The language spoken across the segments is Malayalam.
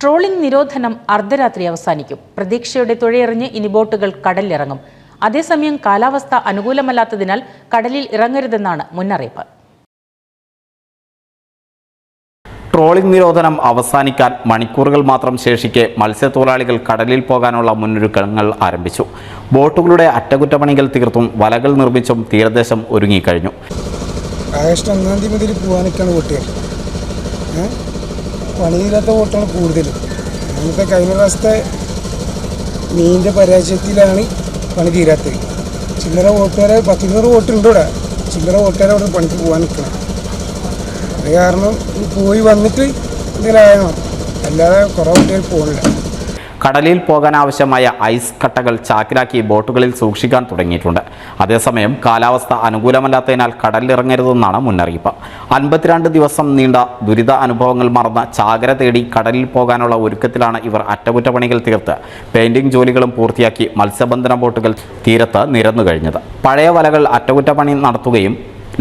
ട്രോളിംഗ് നിരോധനം അർദ്ധരാത്രി അവസാനിക്കും. പ്രതീക്ഷയുടെ തുഴയെറിഞ്ഞ് ഇനി ബോട്ടുകൾ കടലിലിറങ്ങും. അതേസമയം കാലാവസ്ഥ അനുകൂലമല്ലാത്തതിനാൽ കടലിൽ ഇറങ്ങരുതെന്നാണ് മുന്നറിയിപ്പ്. ട്രോളിംഗ് നിരോധനം അവസാനിക്കാൻ മണിക്കൂറുകൾ മാത്രം ശേഷിക്കെ മത്സ്യത്തൊഴിലാളികൾ കടലിൽ പോകാനുള്ള മുന്നൊരുക്കങ്ങൾ ആരംഭിച്ചു. ബോട്ടുകളുടെ അറ്റകുറ്റപ്പണികൾ തീർത്തും വലകൾ നിർമ്മിച്ചും തീരദേശം ഒരുങ്ങിക്കഴിഞ്ഞു. ആഗസ്റ്റ് ഒന്നാം തീയതി മുതൽ പോകാനൊക്കെയാണ് വോട്ടുകൾ ഏ? പണിയില്ലാത്ത വോട്ടാണ് കൂടുതൽ. നമുക്ക് കഴിഞ്ഞ പ്രാവശ്യത്തെ മീനിന്റെ പരാജയത്തിലാണ് പണി തീരാത്തത്. ചില്ലറ വോട്ടുകാരെ പത്തിരുന്നൂറ് വോട്ടുണ്ട് ഇവിടെ. ചില്ലറ വോട്ടുകാരെ അവിടെ പണിക്ക് പോകാൻ നിൽക്കണം. അത് കാരണം പോയി വന്നിട്ട് എന്തെങ്കിലും അല്ലാതെ കുറേ വോട്ടുകാർ പോകണില്ല കടലിൽ പോകാൻ ആവശ്യമായ ഐസ് കട്ടകൾ ചാക്കിലാക്കി ബോട്ടുകളിൽ സൂക്ഷിക്കാൻ തുടങ്ങിയിട്ടുണ്ട്. അതേസമയം കാലാവസ്ഥ അനുകൂലമല്ലാത്തതിനാൽ കടലിലിറങ്ങരുതെന്നാണ് മുന്നറിയിപ്പ്. അൻപത്തിരണ്ട് ദിവസം നീണ്ട ദുരിത അനുഭവങ്ങൾ മറന്ന ചാകര തേടി കടലിൽ പോകാനുള്ള ഒരുക്കത്തിലാണ് ഇവർ അറ്റകുറ്റപ്പണികൾ തീർത്ത് പെയിന്റിംഗ് ജോലികളും പൂർത്തിയാക്കി മത്സ്യബന്ധന ബോട്ടുകൾ തീരത്ത് നിരന്നു കഴിഞ്ഞത്. പഴയ വലകൾ അറ്റകുറ്റപ്പണി നടത്തുകയും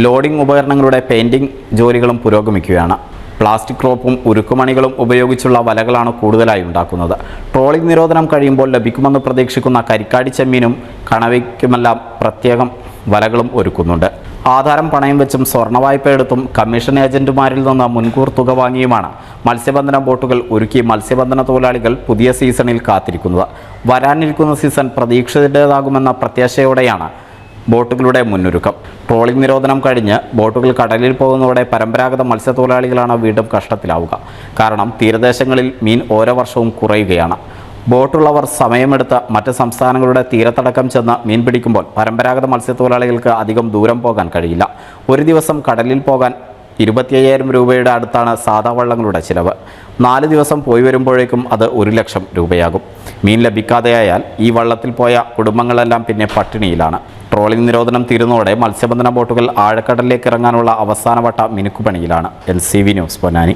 ലോഡിംഗ് ഉപകരണങ്ങളുടെ പെയിന്റിംഗ് ജോലികളും പുരോഗമിക്കുകയാണ്. പ്ലാസ്റ്റിക് റോപ്പും ഉരുക്കുമണികളും ഉപയോഗിച്ചുള്ള വലകളാണ് കൂടുതലായി ഉണ്ടാക്കുന്നത്. ട്രോളിംഗ് നിരോധനം കഴിയുമ്പോൾ ലഭിക്കുമെന്ന് പ്രതീക്ഷിക്കുന്ന കരിക്കാടി ചെമ്മീനും കണവയ്ക്കുമെല്ലാം പ്രത്യേകം വലകളും ഒരുക്കുന്നുണ്ട്. ആധാരം പണയം വെച്ചും സ്വർണ വായ്പ എടുത്തും കമ്മീഷൻ ഏജന്റുമാരിൽ നിന്ന് മുൻകൂർ തുക വാങ്ങിയുമാണ് മത്സ്യബന്ധന ബോട്ടുകൾ ഒരുക്കി മത്സ്യബന്ധന തൊഴിലാളികൾ പുതിയ സീസണിൽ കാത്തിരിക്കുന്നത്. വരാനിരിക്കുന്ന സീസൺ പ്രതീക്ഷിതേതാകുമെന്ന പ്രത്യാശയോടെയാണ് ബോട്ടുകളുടെ മുന്നൊരുക്കം. ട്രോളിംഗ് നിരോധനം കഴിഞ്ഞ് ബോട്ടുകൾ കടലിൽ പോകുന്നതോടെ പരമ്പരാഗത മത്സ്യത്തൊഴിലാളികളാണ് വീണ്ടും കഷ്ടത്തിലാവുക. കാരണം തീരദേശങ്ങളിൽ മീൻ ഓരോ വർഷവും കുറയുകയാണ്. ബോട്ടുള്ളവർ സമയമെടുത്ത് മറ്റ് സംസ്ഥാനങ്ങളുടെ തീരത്തടക്കം ചെന്ന് മീൻ പിടിക്കുമ്പോൾ പരമ്പരാഗത മത്സ്യത്തൊഴിലാളികൾക്ക് അധികം ദൂരം പോകാൻ കഴിയില്ല. ഒരു ദിവസം കടലിൽ പോകാൻ ഇരുപത്തിയ്യായിരം രൂപയുടെ അടുത്താണ് സാധാ വള്ളങ്ങളുടെ ചിലവ്. നാല് ദിവസം പോയി വരുമ്പോഴേക്കും അത് ഒരു ലക്ഷം രൂപയാകും. മീൻ ലഭിക്കാതെയായാൽ ഈ വള്ളത്തിൽ പോയ കുടുംബങ്ങളെല്ലാം പിന്നെ പട്ടിണിയിലാണ്. ട്രോളിംഗ് നിരോധനം തീരുന്നതോടെ മത്സ്യബന്ധന ബോട്ടുകൾ ആഴക്കടലിലേക്ക് ഇറങ്ങാനുള്ള അവസാനവട്ട മിനുക്കുപണിയിലാണ്. L C V news Ponnani.